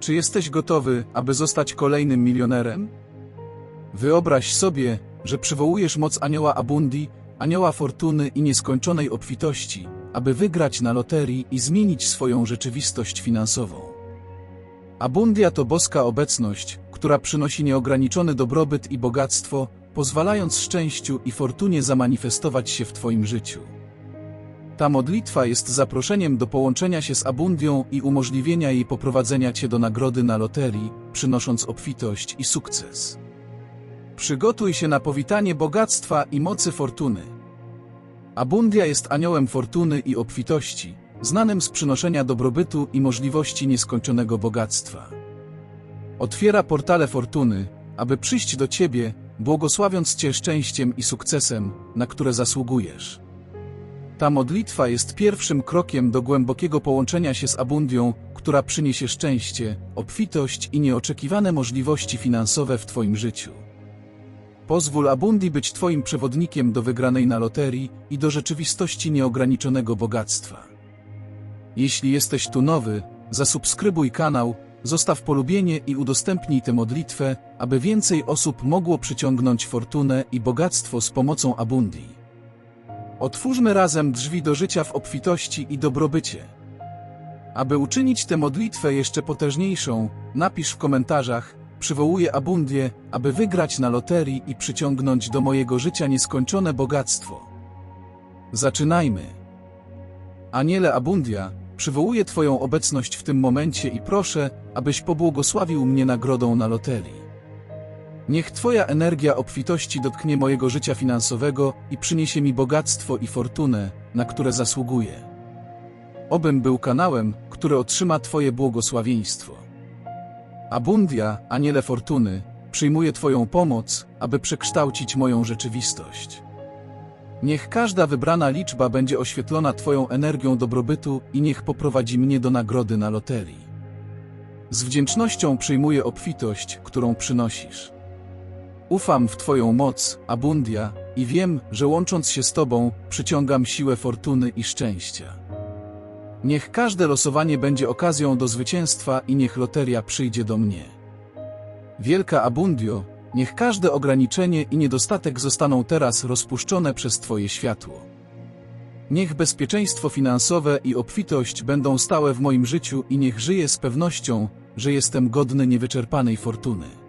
Czy jesteś gotowy, aby zostać kolejnym milionerem? Wyobraź sobie, że przywołujesz moc anioła Abundi, anioła fortuny i nieskończonej obfitości, aby wygrać na loterii i zmienić swoją rzeczywistość finansową. Abundia to boska obecność, która przynosi nieograniczony dobrobyt i bogactwo, pozwalając szczęściu i fortunie zamanifestować się w Twoim życiu. Ta modlitwa jest zaproszeniem do połączenia się z Abundią i umożliwienia jej poprowadzenia Cię do nagrody na loterii, przynosząc obfitość i sukces. Przygotuj się na powitanie bogactwa i mocy fortuny. Abundia jest aniołem fortuny i obfitości, znanym z przynoszenia dobrobytu i możliwości nieskończonego bogactwa. Otwiera portale fortuny, aby przyjść do Ciebie, błogosławiąc Cię szczęściem i sukcesem, na które zasługujesz. Ta modlitwa jest pierwszym krokiem do głębokiego połączenia się z Abundią, która przyniesie szczęście, obfitość i nieoczekiwane możliwości finansowe w Twoim życiu. Pozwól Abundi być Twoim przewodnikiem do wygranej na loterii i do rzeczywistości nieograniczonego bogactwa. Jeśli jesteś tu nowy, zasubskrybuj kanał, zostaw polubienie i udostępnij tę modlitwę, aby więcej osób mogło przyciągnąć fortunę i bogactwo z pomocą Abundi. Otwórzmy razem drzwi do życia w obfitości i dobrobycie. Aby uczynić tę modlitwę jeszcze potężniejszą, napisz w komentarzach, przywołuję Abundię, aby wygrać na loterii i przyciągnąć do mojego życia nieskończone bogactwo. Zaczynajmy. Aniele Abundia, przywołuję Twoją obecność w tym momencie i proszę, abyś pobłogosławił mnie nagrodą na loterii. Niech Twoja energia obfitości dotknie mojego życia finansowego i przyniesie mi bogactwo i fortunę, na które zasługuję. Obym był kanałem, który otrzyma Twoje błogosławieństwo. Abundia, aniele fortuny, przyjmuję Twoją pomoc, aby przekształcić moją rzeczywistość. Niech każda wybrana liczba będzie oświetlona Twoją energią dobrobytu i niech poprowadzi mnie do nagrody na loterii. Z wdzięcznością przyjmuję obfitość, którą przynosisz. Ufam w Twoją moc, Abundia, i wiem, że łącząc się z Tobą, przyciągam siłę fortuny i szczęścia. Niech każde losowanie będzie okazją do zwycięstwa i niech loteria przyjdzie do mnie. Wielka Abundio, niech każde ograniczenie i niedostatek zostaną teraz rozpuszczone przez Twoje światło. Niech bezpieczeństwo finansowe i obfitość będą stałe w moim życiu i niech żyję z pewnością, że jestem godny niewyczerpanej fortuny.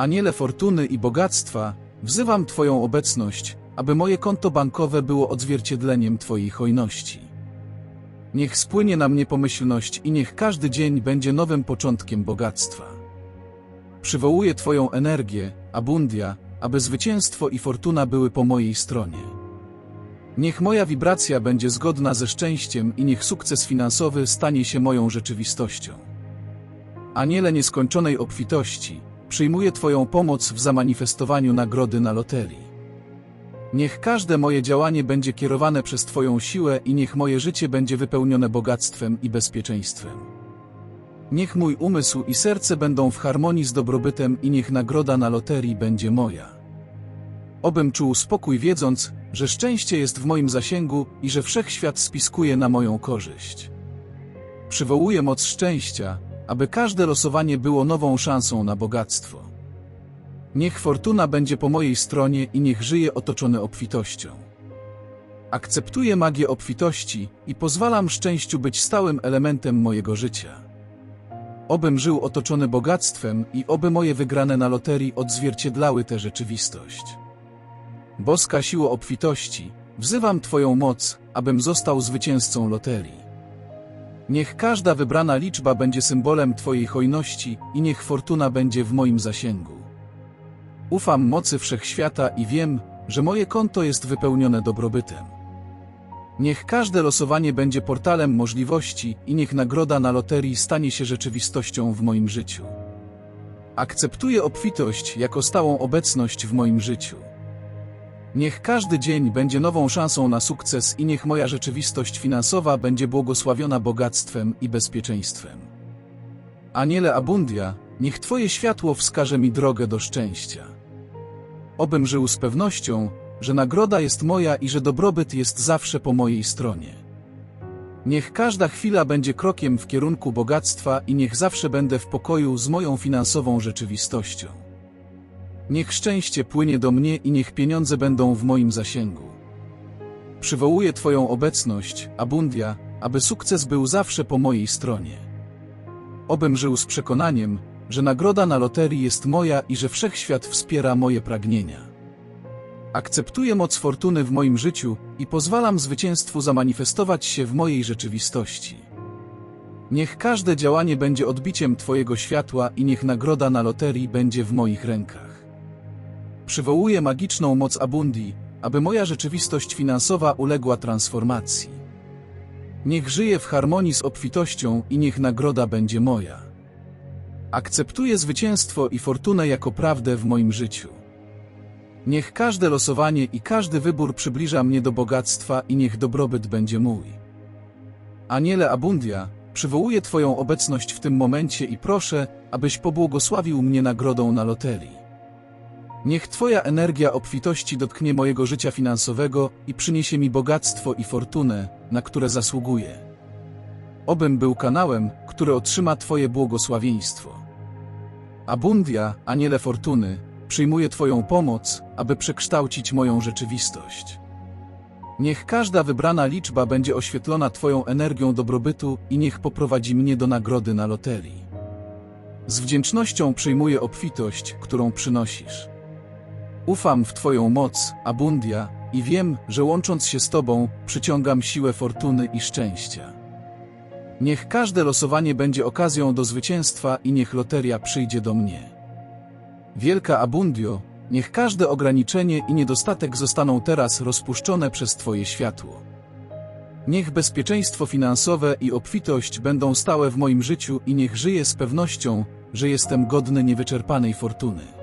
Aniele fortuny i bogactwa, wzywam Twoją obecność, aby moje konto bankowe było odzwierciedleniem Twojej hojności. Niech spłynie na mnie pomyślność i niech każdy dzień będzie nowym początkiem bogactwa. Przywołuję Twoją energię, abundia, aby zwycięstwo i fortuna były po mojej stronie. Niech moja wibracja będzie zgodna ze szczęściem i niech sukces finansowy stanie się moją rzeczywistością. Aniele nieskończonej obfitości, przyjmuję Twoją pomoc w zamanifestowaniu nagrody na loterii. Niech każde moje działanie będzie kierowane przez Twoją siłę i niech moje życie będzie wypełnione bogactwem i bezpieczeństwem. Niech mój umysł i serce będą w harmonii z dobrobytem i niech nagroda na loterii będzie moja. Obym czuł spokój wiedząc, że szczęście jest w moim zasięgu i że wszechświat spiskuje na moją korzyść. Przywołuję moc szczęścia, aby każde losowanie było nową szansą na bogactwo. Niech fortuna będzie po mojej stronie i niech żyje otoczony obfitością. Akceptuję magię obfitości i pozwalam szczęściu być stałym elementem mojego życia. Obym żył otoczony bogactwem i oby moje wygrane na loterii odzwierciedlały tę rzeczywistość. Boska siło obfitości, wzywam Twoją moc, abym został zwycięzcą loterii. Niech każda wybrana liczba będzie symbolem Twojej hojności i niech fortuna będzie w moim zasięgu. Ufam mocy wszechświata i wiem, że moje konto jest wypełnione dobrobytem. Niech każde losowanie będzie portalem możliwości i niech nagroda na loterii stanie się rzeczywistością w moim życiu. Akceptuję obfitość jako stałą obecność w moim życiu. Niech każdy dzień będzie nową szansą na sukces i niech moja rzeczywistość finansowa będzie błogosławiona bogactwem i bezpieczeństwem. Aniele Abundia, niech Twoje światło wskaże mi drogę do szczęścia. Obym żył z pewnością, że nagroda jest moja i że dobrobyt jest zawsze po mojej stronie. Niech każda chwila będzie krokiem w kierunku bogactwa i niech zawsze będę w pokoju z moją finansową rzeczywistością. Niech szczęście płynie do mnie i niech pieniądze będą w moim zasięgu. Przywołuję Twoją obecność, Abundia, aby sukces był zawsze po mojej stronie. Obym żył z przekonaniem, że nagroda na loterii jest moja i że wszechświat wspiera moje pragnienia. Akceptuję moc fortuny w moim życiu i pozwalam zwycięstwu zamanifestować się w mojej rzeczywistości. Niech każde działanie będzie odbiciem Twojego światła i niech nagroda na loterii będzie w moich rękach. Przywołuję magiczną moc Abundi, aby moja rzeczywistość finansowa uległa transformacji. Niech żyję w harmonii z obfitością i niech nagroda będzie moja. Akceptuję zwycięstwo i fortunę jako prawdę w moim życiu. Niech każde losowanie i każdy wybór przybliża mnie do bogactwa i niech dobrobyt będzie mój. Aniele Abundia, przywołuję Twoją obecność w tym momencie i proszę, abyś pobłogosławił mnie nagrodą na loterii. Niech Twoja energia obfitości dotknie mojego życia finansowego i przyniesie mi bogactwo i fortunę, na które zasługuję. Obym był kanałem, który otrzyma Twoje błogosławieństwo. Abundia, aniele fortuny, przyjmuję Twoją pomoc, aby przekształcić moją rzeczywistość. Niech każda wybrana liczba będzie oświetlona Twoją energią dobrobytu i niech poprowadzi mnie do nagrody na loterii. Z wdzięcznością przyjmuję obfitość, którą przynosisz. Ufam w Twoją moc, Abundia, i wiem, że łącząc się z Tobą, przyciągam siłę fortuny i szczęścia. Niech każde losowanie będzie okazją do zwycięstwa i niech loteria przyjdzie do mnie. Wielka Abundio, niech każde ograniczenie i niedostatek zostaną teraz rozpuszczone przez Twoje światło. Niech bezpieczeństwo finansowe i obfitość będą stałe w moim życiu i niech żyję z pewnością, że jestem godny niewyczerpanej fortuny.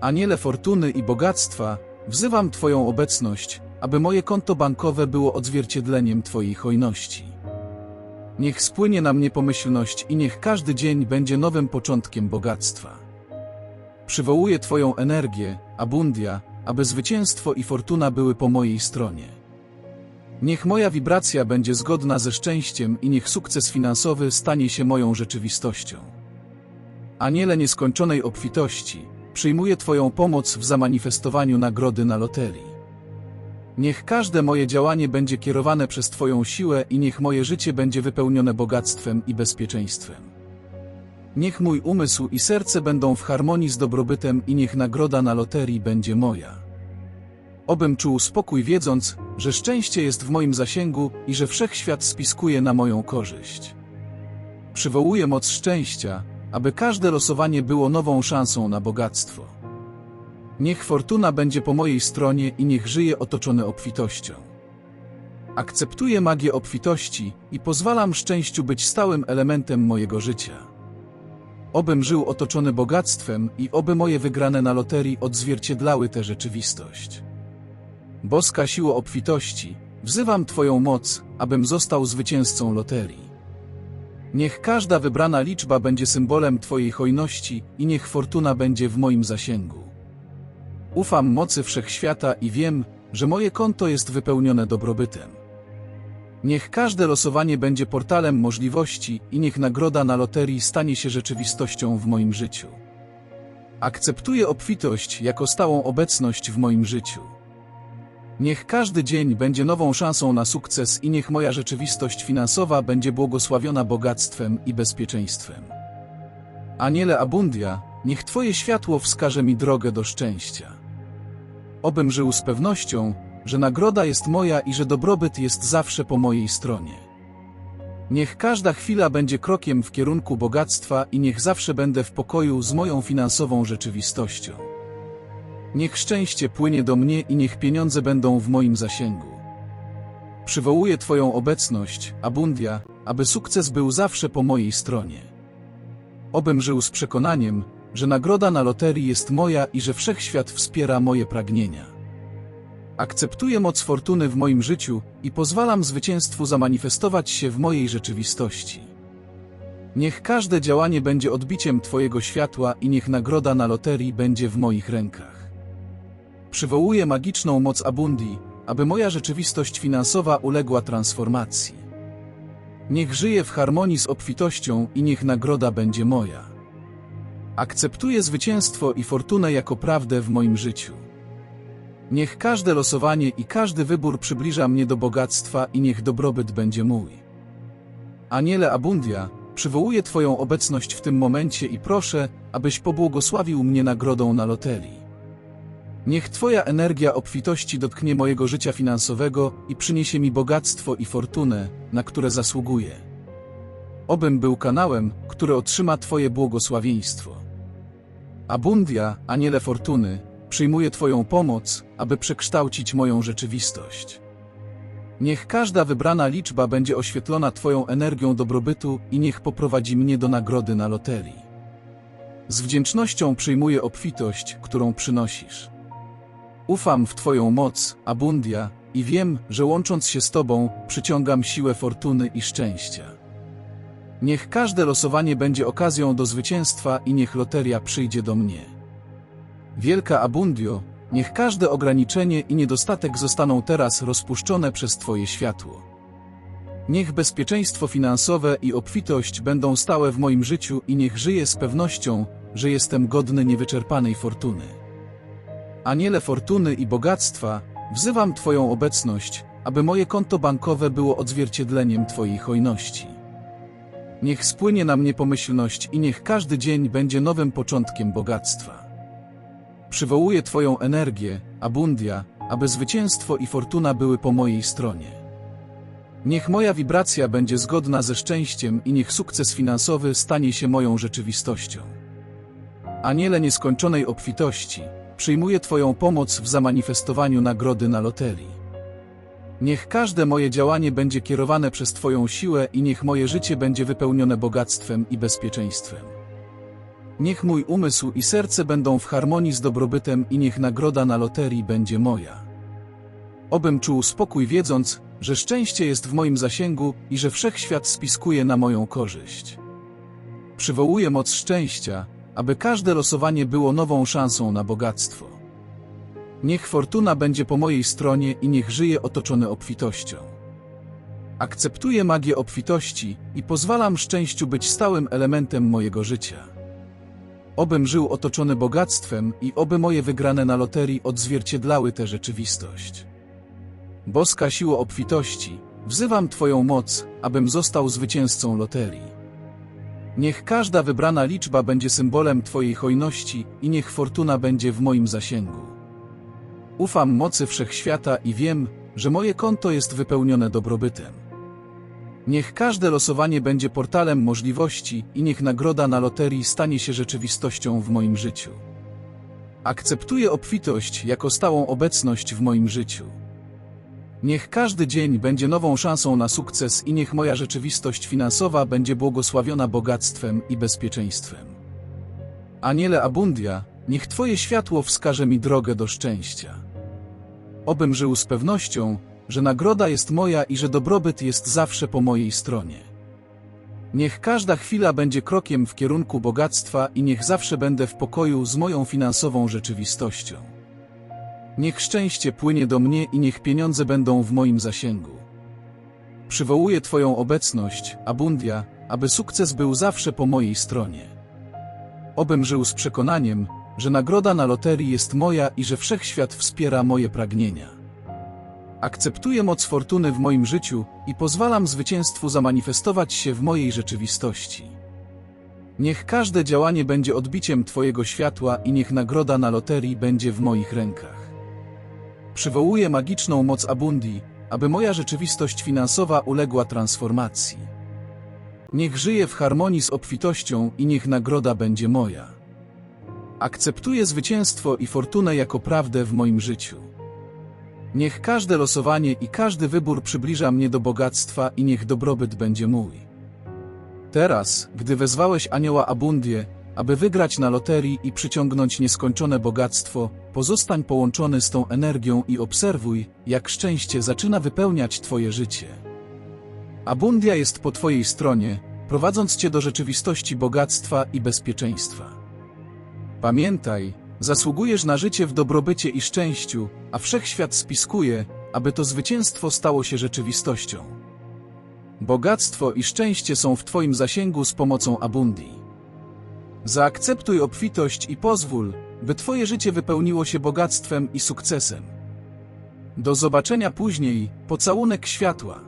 Aniele fortuny i bogactwa, wzywam Twoją obecność, aby moje konto bankowe było odzwierciedleniem Twojej hojności. Niech spłynie na mnie pomyślność i niech każdy dzień będzie nowym początkiem bogactwa. Przywołuję Twoją energię, Abundia, aby zwycięstwo i fortuna były po mojej stronie. Niech moja wibracja będzie zgodna ze szczęściem i niech sukces finansowy stanie się moją rzeczywistością. Aniele nieskończonej obfitości, przyjmuję Twoją pomoc w zamanifestowaniu nagrody na loterii. Niech każde moje działanie będzie kierowane przez Twoją siłę i niech moje życie będzie wypełnione bogactwem i bezpieczeństwem. Niech mój umysł i serce będą w harmonii z dobrobytem i niech nagroda na loterii będzie moja. Obym czuł spokój wiedząc, że szczęście jest w moim zasięgu i że wszechświat spiskuje na moją korzyść. Przywołuję moc szczęścia, aby każde losowanie było nową szansą na bogactwo. Niech fortuna będzie po mojej stronie i niech żyje otoczony obfitością. Akceptuję magię obfitości i pozwalam szczęściu być stałym elementem mojego życia. Obym żył otoczony bogactwem i oby moje wygrane na loterii odzwierciedlały tę rzeczywistość. Boska siło obfitości, wzywam Twoją moc, abym został zwycięzcą loterii. Niech każda wybrana liczba będzie symbolem Twojej hojności i niech fortuna będzie w moim zasięgu. Ufam mocy wszechświata i wiem, że moje konto jest wypełnione dobrobytem. Niech każde losowanie będzie portalem możliwości i niech nagroda na loterii stanie się rzeczywistością w moim życiu. Akceptuję obfitość jako stałą obecność w moim życiu. Niech każdy dzień będzie nową szansą na sukces i niech moja rzeczywistość finansowa będzie błogosławiona bogactwem i bezpieczeństwem. Aniele Abundia, niech Twoje światło wskaże mi drogę do szczęścia. Obym żył z pewnością, że nagroda jest moja i że dobrobyt jest zawsze po mojej stronie. Niech każda chwila będzie krokiem w kierunku bogactwa i niech zawsze będę w pokoju z moją finansową rzeczywistością. Niech szczęście płynie do mnie i niech pieniądze będą w moim zasięgu. Przywołuję Twoją obecność, Abundia, aby sukces był zawsze po mojej stronie. Obym żył z przekonaniem, że nagroda na loterii jest moja i że wszechświat wspiera moje pragnienia. Akceptuję moc fortuny w moim życiu i pozwalam zwycięstwu zamanifestować się w mojej rzeczywistości. Niech każde działanie będzie odbiciem Twojego światła i niech nagroda na loterii będzie w moich rękach. Przywołuję magiczną moc Abundi, aby moja rzeczywistość finansowa uległa transformacji. Niech żyję w harmonii z obfitością i niech nagroda będzie moja. Akceptuję zwycięstwo i fortunę jako prawdę w moim życiu. Niech każde losowanie i każdy wybór przybliża mnie do bogactwa i niech dobrobyt będzie mój. Aniele Abundia, przywołuję Twoją obecność w tym momencie i proszę, abyś pobłogosławił mnie nagrodą na loterii. Niech Twoja energia obfitości dotknie mojego życia finansowego i przyniesie mi bogactwo i fortunę, na które zasługuję. Obym był kanałem, który otrzyma Twoje błogosławieństwo. Abundia, aniele fortuny, przyjmuję Twoją pomoc, aby przekształcić moją rzeczywistość. Niech każda wybrana liczba będzie oświetlona Twoją energią dobrobytu i niech poprowadzi mnie do nagrody na loterii. Z wdzięcznością przyjmuję obfitość, którą przynosisz. Ufam w Twoją moc, Abundia, i wiem, że łącząc się z Tobą, przyciągam siłę fortuny i szczęścia. Niech każde losowanie będzie okazją do zwycięstwa i niech loteria przyjdzie do mnie. Wielka Abundio, niech każde ograniczenie i niedostatek zostaną teraz rozpuszczone przez Twoje światło. Niech bezpieczeństwo finansowe i obfitość będą stałe w moim życiu i niech żyję z pewnością, że jestem godny niewyczerpanej fortuny. Aniele fortuny i bogactwa, wzywam Twoją obecność, aby moje konto bankowe było odzwierciedleniem Twojej hojności. Niech spłynie na mnie pomyślność i niech każdy dzień będzie nowym początkiem bogactwa. Przywołuję Twoją energię, abundia, aby zwycięstwo i fortuna były po mojej stronie. Niech moja wibracja będzie zgodna ze szczęściem i niech sukces finansowy stanie się moją rzeczywistością. Aniele nieskończonej obfitości, przyjmuję Twoją pomoc w zamanifestowaniu nagrody na loterii. Niech każde moje działanie będzie kierowane przez Twoją siłę i niech moje życie będzie wypełnione bogactwem i bezpieczeństwem. Niech mój umysł i serce będą w harmonii z dobrobytem i niech nagroda na loterii będzie moja. Obym czuł spokój wiedząc, że szczęście jest w moim zasięgu i że wszechświat spiskuje na moją korzyść. Przywołuję moc szczęścia, aby każde losowanie było nową szansą na bogactwo. Niech fortuna będzie po mojej stronie i niech żyje otoczony obfitością. Akceptuję magię obfitości i pozwalam szczęściu być stałym elementem mojego życia. Obym żył otoczony bogactwem i oby moje wygrane na loterii odzwierciedlały tę rzeczywistość. Boska siło obfitości, wzywam Twoją moc, abym został zwycięzcą loterii. Niech każda wybrana liczba będzie symbolem Twojej hojności i niech fortuna będzie w moim zasięgu. Ufam mocy wszechświata i wiem, że moje konto jest wypełnione dobrobytem. Niech każde losowanie będzie portalem możliwości i niech nagroda na loterii stanie się rzeczywistością w moim życiu. Akceptuję obfitość jako stałą obecność w moim życiu. Niech każdy dzień będzie nową szansą na sukces i niech moja rzeczywistość finansowa będzie błogosławiona bogactwem i bezpieczeństwem. Aniele Abundia, niech Twoje światło wskaże mi drogę do szczęścia. Obym żył z pewnością, że nagroda jest moja i że dobrobyt jest zawsze po mojej stronie. Niech każda chwila będzie krokiem w kierunku bogactwa i niech zawsze będę w pokoju z moją finansową rzeczywistością. Niech szczęście płynie do mnie i niech pieniądze będą w moim zasięgu. Przywołuję Twoją obecność, Abundia, aby sukces był zawsze po mojej stronie. Obym żył z przekonaniem, że nagroda na loterii jest moja i że wszechświat wspiera moje pragnienia. Akceptuję moc fortuny w moim życiu i pozwalam zwycięstwu zamanifestować się w mojej rzeczywistości. Niech każde działanie będzie odbiciem Twojego światła i niech nagroda na loterii będzie w moich rękach. Przywołuję magiczną moc Abundi, aby moja rzeczywistość finansowa uległa transformacji. Niech żyję w harmonii z obfitością i niech nagroda będzie moja. Akceptuję zwycięstwo i fortunę jako prawdę w moim życiu. Niech każde losowanie i każdy wybór przybliża mnie do bogactwa i niech dobrobyt będzie mój. Teraz, gdy wezwałeś anioła Abundię, aby wygrać na loterii i przyciągnąć nieskończone bogactwo, pozostań połączony z tą energią i obserwuj, jak szczęście zaczyna wypełniać Twoje życie. Abundia jest po Twojej stronie, prowadząc Cię do rzeczywistości bogactwa i bezpieczeństwa. Pamiętaj, zasługujesz na życie w dobrobycie i szczęściu, a wszechświat spiskuje, aby to zwycięstwo stało się rzeczywistością. Bogactwo i szczęście są w Twoim zasięgu z pomocą Abundi. Zaakceptuj obfitość i pozwól, by Twoje życie wypełniło się bogactwem i sukcesem. Do zobaczenia później, pocałunek światła.